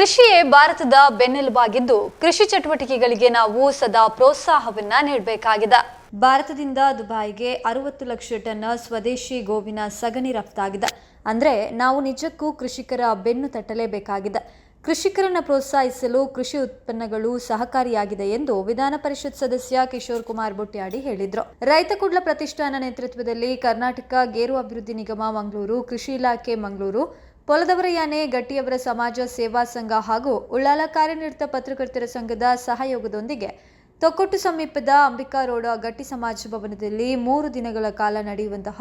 ಕೃಷಿಯೇ ಭಾರತದ ಬೆನ್ನೆಲುಬಾಗಿದ್ದು ಕೃಷಿ ಚಟುವಟಿಕೆಗಳಿಗೆ ನಾವು ಸದಾ ಪ್ರೋತ್ಸಾಹವನ್ನ ನೀಡಬೇಕಾಗಿದೆ. ಭಾರತದಿಂದ ದುಬಾಯ್ಗೆ ಅರವತ್ತು ಲಕ್ಷ ಟನ್ ಸ್ವದೇಶಿ ಗೋವಿನ ಸಗಣಿ ರಫ್ತಾಗಿದೆ. ಅಂದ್ರೆ ನಾವು ನಿಜಕ್ಕೂ ಕೃಷಿಕರ ಬೆನ್ನು ತಟ್ಟಲೇಬೇಕಾಗಿದೆ. ಕೃಷಿಕರನ್ನ ಪ್ರೋತ್ಸಾಹಿಸಲು ಕೃಷಿ ಉತ್ಪನ್ನಗಳು ಸಹಕಾರಿಯಾಗಿದೆ ಎಂದು ವಿಧಾನ ಪರಿಷತ್ ಸದಸ್ಯ ಕಿಶೋರ್ ಕುಮಾರ್ ಬೊಟ್ಯಾಡಿ ಹೇಳಿದ್ರು. ರೈತ ಕುಡ್ಲ ಪ್ರತಿಷ್ಠಾನ ನೇತೃತ್ವದಲ್ಲಿ ಕರ್ನಾಟಕ ಗೇರು ಅಭಿವೃದ್ಧಿ ನಿಗಮ ಮಂಗಳೂರು, ಕೃಷಿ ಇಲಾಖೆ ಮಂಗಳೂರು ಪೊಲದವರ ಯಾನೆ, ಗಟ್ಟಿಯವರ ಸಮಾಜ, ಸೇವಾ ಸಂಘ ಹಾಗೂ ಉಳ್ಳಾಲ ಕಾರ್ಯನಿರತ ಪತ್ರಕರ್ತರ ಸಂಘದ ಸಹಯೋಗದೊಂದಿಗೆ ತೊಕ್ಕೊಟ್ಟು ಸಮೀಪದ ಅಂಬಿಕಾ ರೋಡ ಗಟ್ಟಿ ಸಮಾಜ ಭವನದಲ್ಲಿ ಮೂರು ದಿನಗಳ ಕಾಲ ನಡೆಯುವಂತಹ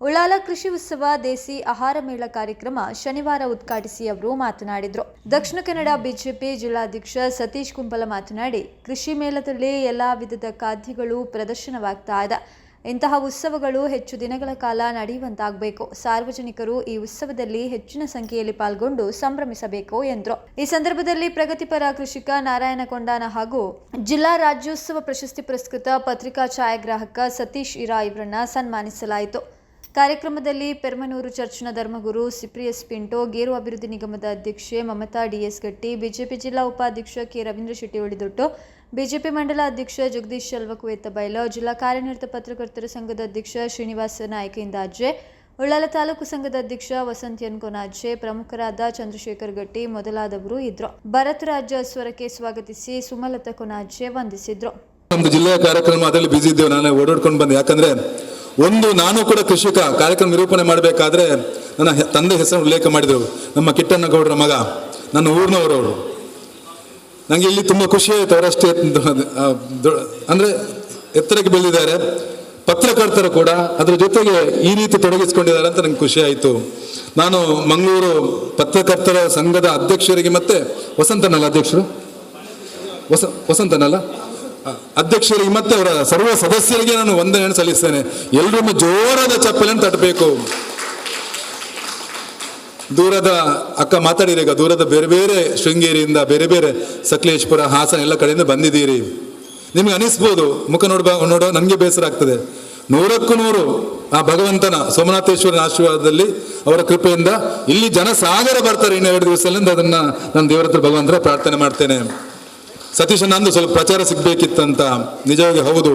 ಉಳ್ಳಾಲ ಕೃಷಿ ಉತ್ಸವ ದೇಸಿ ಆಹಾರ ಮೇಳ ಕಾರ್ಯಕ್ರಮ ಶನಿವಾರ ಉದ್ಘಾಟಿಸಿ ಅವರು ಮಾತನಾಡಿದರು. ದಕ್ಷಿಣ ಕನ್ನಡ ಬಿಜೆಪಿ ಜಿಲ್ಲಾಧ್ಯಕ್ಷ ಸತೀಶ್ ಕುಂಬಲ ಮಾತನಾಡಿ, ಕೃಷಿ ಮೇಳದಲ್ಲಿ ಎಲ್ಲಾ ವಿಧದ ಖಾದ್ಯಗಳು ಪ್ರದರ್ಶನವಾಗ್ತಾ ಇದೆ. ಇಂತಹ ಉತ್ಸವಗಳು ಹೆಚ್ಚು ದಿನಗಳ ಕಾಲ ನಡೆಯುವಂತಾಗಬೇಕು. ಸಾರ್ವಜನಿಕರು ಈ ಉತ್ಸವದಲ್ಲಿ ಹೆಚ್ಚಿನ ಸಂಖ್ಯೆಯಲ್ಲಿ ಪಾಲ್ಗೊಂಡು ಸಂಭ್ರಮಿಸಬೇಕು ಎಂದರು. ಈ ಸಂದರ್ಭದಲ್ಲಿ ಪ್ರಗತಿಪರ ಕೃಷಿಕ ನಾರಾಯಣ ಕೊಂಡಾನ ಹಾಗೂ ಜಿಲ್ಲಾ ರಾಜ್ಯೋತ್ಸವ ಪ್ರಶಸ್ತಿ ಪುರಸ್ಕೃತ ಪತ್ರಿಕಾ ಛಾಯಾಗ್ರಾಹಕ ಸತೀಶ್ ಇರಾ ಇವರನ್ನ ಸನ್ಮಾನಿಸಲಾಯಿತು. ಕಾರ್ಯಕ್ರಮದಲ್ಲಿ ಪೆರ್ಮನೂರು ಚರ್ಚ್ನ ಧರ್ಮಗುರು ಸಿಪ್ರಿಯಸ್ ಪಿಂಟೋ, ಗೇರು ಅಭಿವೃದ್ಧಿ ನಿಗಮದ ಅಧ್ಯಕ್ಷೆ ಮಮತಾ ಡಿಎಸ್ ಗಟ್ಟಿ, ಬಿಜೆಪಿ ಜಿಲ್ಲಾ ಉಪಾಧ್ಯಕ್ಷ ಕೆ ರವೀಂದ್ರ ಶೆಟ್ಟಿ ಉಳಿದೊಟ್ಟು. ಬಿಜೆಪಿ ಮಂಡಲ ಅಧ್ಯಕ್ಷ ಜಗದೀಶ್ ಶಲ್ವಕುವೇತ ಬೈಲ, ಜಿಲ್ಲಾ ಕಾರ್ಯನಿರತ ಪತ್ರಕರ್ತರ ಸಂಘದ ಅಧ್ಯಕ್ಷ ಶ್ರೀನಿವಾಸ ನಾಯಕ ಇಂದಾಜೆ. ಉಳ್ಳಾಲ ತಾಲೂಕು ಸಂಘದ ಅಧ್ಯಕ್ಷ ವಸಂತ್ ಕೊನಾಜೆ, ಪ್ರಮುಖರಾದ ಚಂದ್ರಶೇಖರ್ ಗಟ್ಟಿ ಮೊದಲಾದವರು ಇದ್ರು. ಭರತ್ ರಾಜ ಸ್ವರಕ್ಕೆ ಸ್ವಾಗತಿಸಿ ಸುಮಲತಾ ಕೊನಾಜೆ ವಂದಿಸಿದ್ರು. ಜಿಲ್ಲೆಯ ಕಾರ್ಯಕ್ರಮ ಅದರಲ್ಲಿ ಇದ್ದೇವೆ. ನಾನು ಓಡಾಡ್ಕೊಂಡು ಬಂದೆ. ಯಾಕಂದ್ರೆ ಒಂದು ನಾನು ಕೂಡ ಕೃಷಿಕ ಕಾರ್ಯಕ್ರಮ ನಿರೂಪಣೆ ಮಾಡಬೇಕಾದ್ರೆ ನನ್ನ ತಂದೆ ಹೆಸರು ಉಲ್ಲೇಖ ಮಾಡಿದರು, ನಮ್ಮ ಕಿಟ್ಟಣ್ಣಗೌಡರ ಮಗ, ನನ್ನ ಊರಿನವರವರು ನನಗೆ ಇಲ್ಲಿ ತುಂಬ ಖುಷಿ ಆಯಿತು ಅವರಷ್ಟೇ ಅಂದರೆ ಎತ್ತರಕ್ಕೆ ಬೆಳೆದಿದ್ದಾರೆ. ಪತ್ರಕರ್ತರು ಕೂಡ ಅದರ ಜೊತೆಗೆ ಈ ರೀತಿ ತೊಡಗಿಸಿಕೊಂಡಿದ್ದಾರೆ ಅಂತ ನಂಗೆ ಖುಷಿ ಆಯಿತು. ನಾನು ಮಂಗಳೂರು ಪತ್ರಕರ್ತರ ಸಂಘದ ಅಧ್ಯಕ್ಷರಿಗೆ ಮತ್ತೆ ವಸಂತನಲ್ಲ ಅಧ್ಯಕ್ಷರು? ವಸ, ವಸಂತನಲ್ಲ? ಅಧ್ಯಕ್ಷರಿಗೆ ಮತ್ತೆ ಅವರ ಸರ್ವ ಸದಸ್ಯರಿಗೆ ನಾನು ವಂದನೆ ಸಲ್ಲಿಸ್ತೇನೆ. ಎಲ್ಲರೂ ಜೋರಾದ ಚಪ್ಪಲನ್ನು ತಟ್ಟಬೇಕು. ದೂರದ ಅಕ್ಕ ಮಾತಾಡಿರಿ ಈಗ ದೂರದ ಬೇರೆ ಬೇರೆ ಶೃಂಗೇರಿಯಿಂದ ಬೇರೆ ಬೇರೆ ಸಕಲೇಶ್ಪುರ, ಹಾಸನ ಎಲ್ಲ ಕಡೆಯಿಂದ ಬಂದಿದ್ದೀರಿ. ನಿಮ್ಗೆ ಅನಿಸ್ಬೋದು, ಮುಖ ನೋಡ್ಬ, ನೋಡೋ ನನಗೆ ಬೇಸರ ಆಗ್ತದೆ. ನೂರಕ್ಕೂ ನೂರು ಆ ಭಗವಂತನ ಸೋಮನಾಥೇಶ್ವರನ ಆಶೀರ್ವಾದದಲ್ಲಿ ಅವರ ಕೃಪೆಯಿಂದ ಇಲ್ಲಿ ಜನಸಾಗರ ಬರ್ತಾರೆ ಇನ್ನು ಎರಡು ದಿವಸದಲ್ಲಿ ಅದನ್ನ ನಾನು ದೇವರ ಹತ್ರ ಭಗವಂತರ ಪ್ರಾರ್ಥನೆ ಮಾಡ್ತೇನೆ. ಸತೀಶ ನಂದು ಸ್ವಲ್ಪ ಪ್ರಚಾರ ಸಿಗಬೇಕಿತ್ತಂತ ನಿಜವಾಗಿ ಹೌದು.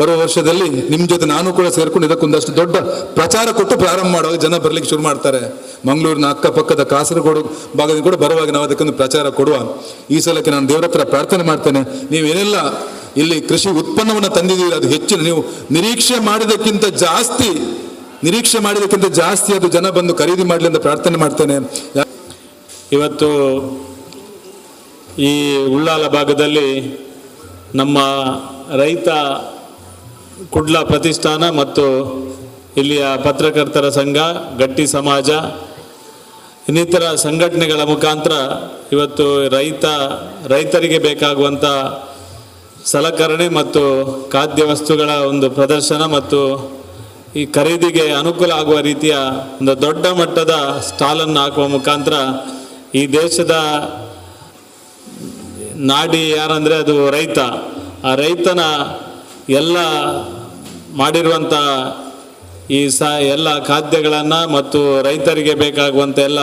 ಬರುವ ವರ್ಷದಲ್ಲಿ ನಿಮ್ಮ ಜೊತೆ ನಾನು ಕೂಡ ಸೇರ್ಕೊಂಡು ಇದಕ್ಕೊಂದಷ್ಟು ದೊಡ್ಡ ಪ್ರಚಾರ ಕೊಟ್ಟು ಪ್ರಾರಂಭ ಮಾಡುವಾಗ ಜನ ಬರ್ಲಿಕ್ಕೆ ಶುರು ಮಾಡ್ತಾರೆ. ಮಂಗಳೂರಿನ ಅಕ್ಕಪಕ್ಕದ ಕಾಸರಗೋಡು ಭಾಗದಿಂದ ಕೂಡ ಬರುವಾಗ ನಾವು ಅದಕ್ಕೊಂದು ಪ್ರಚಾರ ಕೊಡುವ. ಈ ಸಲಕ್ಕೆ ನಾನು ದೇವರ ಹತ್ರ ಪ್ರಾರ್ಥನೆ ಮಾಡ್ತೇನೆ. ನೀವೇನೆಲ್ಲ ಇಲ್ಲಿ ಕೃಷಿ ಉತ್ಪನ್ನವನ್ನು ತಂದಿದ್ದೀರಿ, ಅದು ಹೆಚ್ಚಿನ ನೀವು ನಿರೀಕ್ಷೆ ಮಾಡಿದಕ್ಕಿಂತ ಜಾಸ್ತಿ, ನಿರೀಕ್ಷೆ ಮಾಡಿದಕ್ಕಿಂತ ಜಾಸ್ತಿ ಅದು ಜನ ಬಂದು ಖರೀದಿ ಮಾಡಲಿ ಅಂತ ಪ್ರಾರ್ಥನೆ ಮಾಡ್ತೇನೆ. ಇವತ್ತು ಈ ಉಳ್ಳಾಲ ಭಾಗದಲ್ಲಿ ನಮ್ಮ ರೈತ ಕುಡ್ಲ ಪ್ರತಿಷ್ಠಾನ ಮತ್ತು ಇಲ್ಲಿಯ ಪತ್ರಕರ್ತರ ಸಂಘ, ಗಟ್ಟಿ ಸಮಾಜ, ಇನ್ನಿತರ ಸಂಘಟನೆಗಳ ಮುಖಾಂತರ ಇವತ್ತು ರೈತ, ರೈತರಿಗೆ ಬೇಕಾಗುವಂಥ ಸಲಕರಣೆ ಮತ್ತು ಖಾದ್ಯ ವಸ್ತುಗಳ ಒಂದು ಪ್ರದರ್ಶನ ಮತ್ತು ಈ ಖರೀದಿಗೆ ಅನುಕೂಲ ಆಗುವ ರೀತಿಯ ಒಂದು ದೊಡ್ಡ ಮಟ್ಟದ ಸ್ಟಾಲನ್ನು ಹಾಕುವ ಮುಖಾಂತರ ಈ ದೇಶದ ನಾಡಿ ಯಾರಂದರೆ ಅದು ರೈತ. ಆ ರೈತನ ಎಲ್ಲ ಮಾಡಿರುವಂಥ ಈ ಸ ಎಲ್ಲ ಖಾದ್ಯಗಳನ್ನು ಮತ್ತು ರೈತರಿಗೆ ಬೇಕಾಗುವಂಥ ಎಲ್ಲ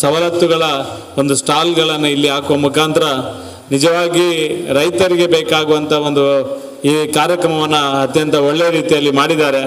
ಸವಲತ್ತುಗಳ ಒಂದು ಸ್ಟಾಲ್ಗಳನ್ನು ಇಲ್ಲಿ ಹಾಕುವ ಮುಖಾಂತರ ನಿಜವಾಗಿ ರೈತರಿಗೆ ಬೇಕಾಗುವಂಥ ಒಂದು ಈ ಕಾರ್ಯಕ್ರಮವನ್ನು ಅತ್ಯಂತ ಒಳ್ಳೆಯ ರೀತಿಯಲ್ಲಿ ಮಾಡಿದ್ದಾರೆ.